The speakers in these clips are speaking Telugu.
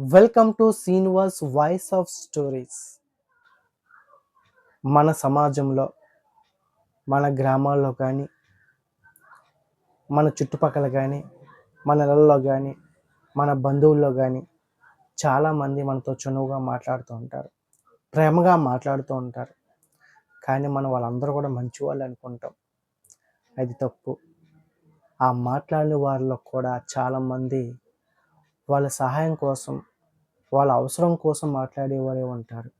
Welcome to Srinivas voice of stories మన సమాజంలో మన గ్రామాల్లో కానీ మన చుట్టుపక్కల కానీ మన ఇళ్ళల్లో కానీ మన బంధువుల్లో కానీ చాలామంది మనతో చనువుగా మాట్లాడుతూ ఉంటారు. ప్రేమగా మాట్లాడుతూ ఉంటారు. కానీ మనం వాళ్ళందరూ కూడా మంచి వాళ్ళు అనుకుంటాం. అది తప్పు. ఆ మాట్లాడిన వారిలో కూడా చాలామంది వాళ్ళ సహాయం కోసం వాళ్ళ అవసరం కోసం మాట్లాడేవారే ఉంటారు.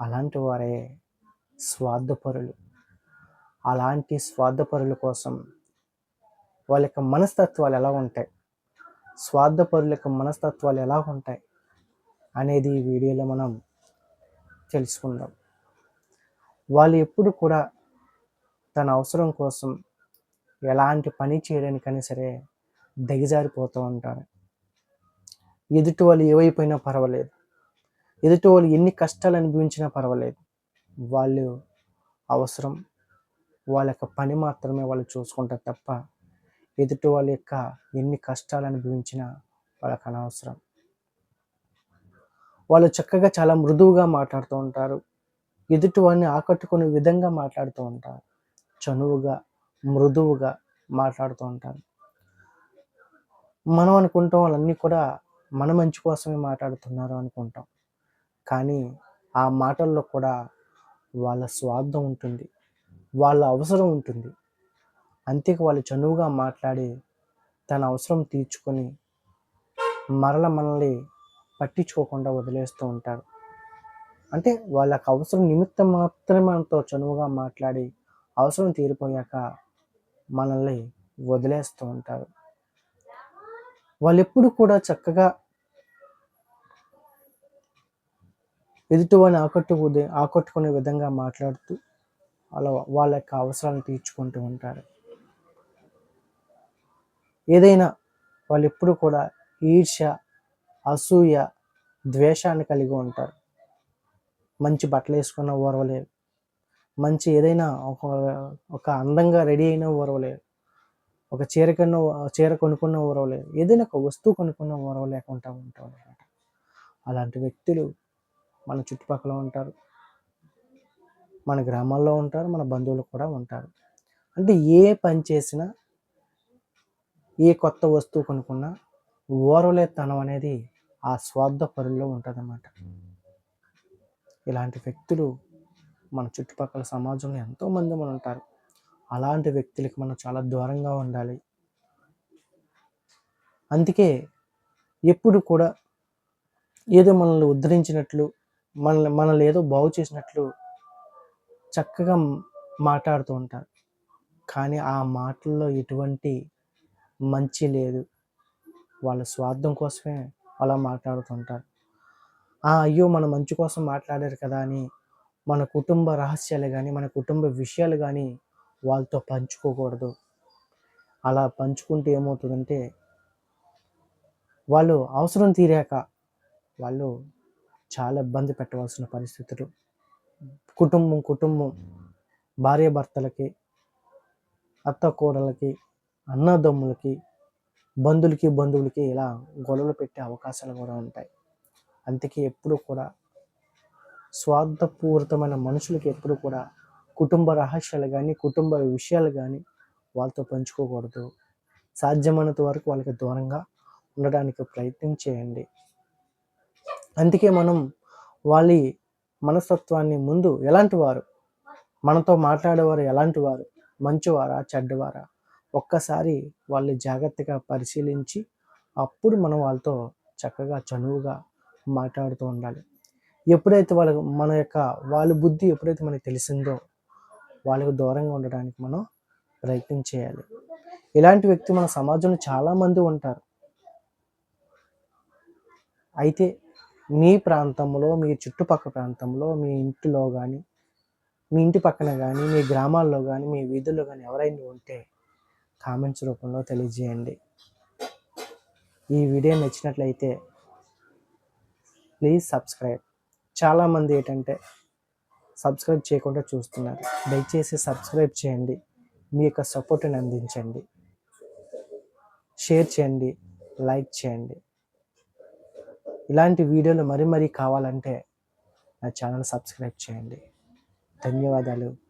అలాంటి వారే స్వార్థపరులు. అలాంటి స్వార్థపరుల కోసం వాళ్ళ యొక్క మనస్తత్వాలు ఎలా ఉంటాయి? స్వార్థపరుల యొక్క మనస్తత్వాలు ఎలా ఉంటాయి? అనేది ఈ వీడియోలో మనం తెలుసుకుందాం. వాళ్ళు ఎప్పుడు కూడా తన అవసరం కోసం ఎలాంటి పని చేయడానికైనా సరే దిగజారిపోతూ ఉంటారు. ఎదుటి వాళ్ళు ఏవైపోయినా పర్వాలేదు. ఎదుటి వాళ్ళు ఎన్ని కష్టాలు అనుభవించినా పర్వాలేదు. వాళ్ళు అవసరం. వాళ్ళ యొక్క పని మాత్రమే వాళ్ళు చూసుకుంటారు తప్ప ఎదుటి వాళ్ళ యొక్క ఎన్ని కష్టాలు అనుభవించినా వాళ్ళకి అనవసరం. వాళ్ళు చక్కగా చాలా మృదువుగా మాట్లాడుతూ ఉంటారు. ఎదుటి వాడిని ఆకట్టుకునే విధంగా మాట్లాడుతూ ఉంటారు. చనువుగా మృదువుగా మాట్లాడుతూ ఉంటారు. మనం అనుకుంటాం వాళ్ళన్నీ కూడా మన మంచి కోసమే మాట్లాడుతున్నారు అనుకుంటాం. కానీ ఆ మాటల్లో కూడా వాళ్ళ స్వార్థం ఉంటుంది. వాళ్ళ అవసరం ఉంటుంది. అంతేక వాళ్ళు చనువుగా మాట్లాడి తన అవసరం తీర్చుకొని మరల మనల్ని పట్టించుకోకుండా వదిలేస్తూ ఉంటారు. అంటే వాళ్ళకి అవసరం నిమిత్తం మాత్రమే మనతో చనువుగా మాట్లాడి అవసరం తీరిపోయాక మనల్ని వదిలేస్తూ ఉంటారు. వాళ్ళు ఎప్పుడు కూడా చక్కగా ఎదుటివాడిని ఆకట్టుకునే ఆకట్టుకునే విధంగా మాట్లాడుతూ వాళ్ళ వాళ్ళ యొక్క అవసరాలను తీర్చుకుంటూ ఉంటారు. ఏదైనా వాళ్ళు ఎప్పుడు కూడా ఈర్ష్య అసూయ ద్వేషాన్ని కలిగి ఉంటారు. మంచి బట్టలు వేసుకున్న ఓర్వలేరు. మంచి ఏదైనా ఒక ఒక అందంగా రెడీ అయిన ఓర్వలేరు. ఒక చీర కన్నా చీర కొనుక్కున్న ఓరవలే ఏదైనా ఒక వస్తువు కొనుక్కున్న ఓర్వలేకుండా ఉంటాం అనమాట అలాంటి వ్యక్తులు మన చుట్టుపక్కల ఉంటారు మన గ్రామాల్లో ఉంటారు మన బంధువులు కూడా ఉంటారు. అంటే ఏ పని చేసినా ఏ కొత్త వస్తువు కొనుక్కున్నా ఓర్వలేతనం అనేది ఆ స్వార్థ పరుల్లో ఉంటుందన్నమాట. ఇలాంటి వ్యక్తులు మన చుట్టుపక్కల సమాజంలో ఎంతోమంది మన ఉంటారు. అలాంటి వ్యక్తులకి మనం చాలా దూరంగా ఉండాలి. అందుకే ఎప్పుడు కూడా ఏదో మనల్ని ఉద్ధరించినట్లు మనల్ని మనల్ని ఏదో బాగు చేసినట్లు చక్కగా మాట్లాడుతూ ఉంటారు. కానీ ఆ మాటల్లో ఎటువంటి మంచి లేదు. వాళ్ళ స్వార్థం కోసమే అలా మాట్లాడుతుంటారు ఆ అయ్యో మన మంచి కోసం మాట్లాడారు కదా అని మన కుటుంబ రహస్యాలు కానీ మన కుటుంబ విషయాలు కానీ వాళ్ళతో పంచుకోకూడదు. అలా పంచుకుంటే ఏమవుతుందంటే వాళ్ళు అవసరం తీరాక వాళ్ళు చాలా ఇబ్బంది పెట్టవలసిన పరిస్థితులు. కుటుంబం కుటుంబం భార్యాభర్తలకి అత్త కోడలకి అన్నదమ్ములకి బంధువులకి బంధువులకి ఇలా గొడవలు పెట్టే అవకాశాలు కూడా ఉంటాయి. అందుకే ఎప్పుడు కూడా స్వార్థపూరితమైన మనుషులకి ఎప్పుడు కూడా కుటుంబ రహస్యాలు కానీ కుటుంబ విషయాలు కానీ వాళ్ళతో పంచుకోకూడదు. సాధ్యమైనంత వరకు వాళ్ళకి దూరంగా ఉండడానికి ప్రయత్నం చేయండి. అందుకే మనం వాళ్ళ మనస్తత్వాన్ని ముందు ఎలాంటి వారు? మనతో మాట్లాడేవారు ఎలాంటి వారు? మంచివారా చెడ్డవారా? ఒక్కసారి వాళ్ళు జాగ్రత్తగా పరిశీలించి అప్పుడు మనం వాళ్ళతో చక్కగా చనువుగా మాట్లాడుతూ ఉండాలి. ఎప్పుడైతే వాళ్ళ మన యొక్క వాళ్ళ బుద్ధి ఎప్పుడైతే మనకి తెలిసిందో వాళ్ళకు దూరంగా ఉండడానికి మనం ప్రయత్నం చేయాలి. ఇలాంటి వ్యక్తి మన సమాజంలో చాలామంది ఉంటారు. అయితే మీ ప్రాంతంలో మీ చుట్టుపక్కల ప్రాంతంలో మీ ఇంటిలో కానీ మీ ఇంటి పక్కన కానీ మీ గ్రామాల్లో కానీ మీ వీధుల్లో కానీ ఎవరైనా ఉంటే కామెంట్స్ రూపంలో తెలియజేయండి. ఈ వీడియో నచ్చినట్లయితే ప్లీజ్ సబ్స్క్రైబ్. చాలామంది ఏంటంటే సబ్స్క్రైబ్ చేయకుండా చూస్తున్నారు. దయచేసి సబ్స్క్రైబ్ చేయండి. మీ యొక్క సపోర్ట్ని అందించండి. షేర్ చేయండి. లైక్ చేయండి. ఇలాంటి వీడియోలు మరీ మరీ కావాలంటే నా ఛానల్ సబ్స్క్రైబ్ చేయండి. ధన్యవాదాలు.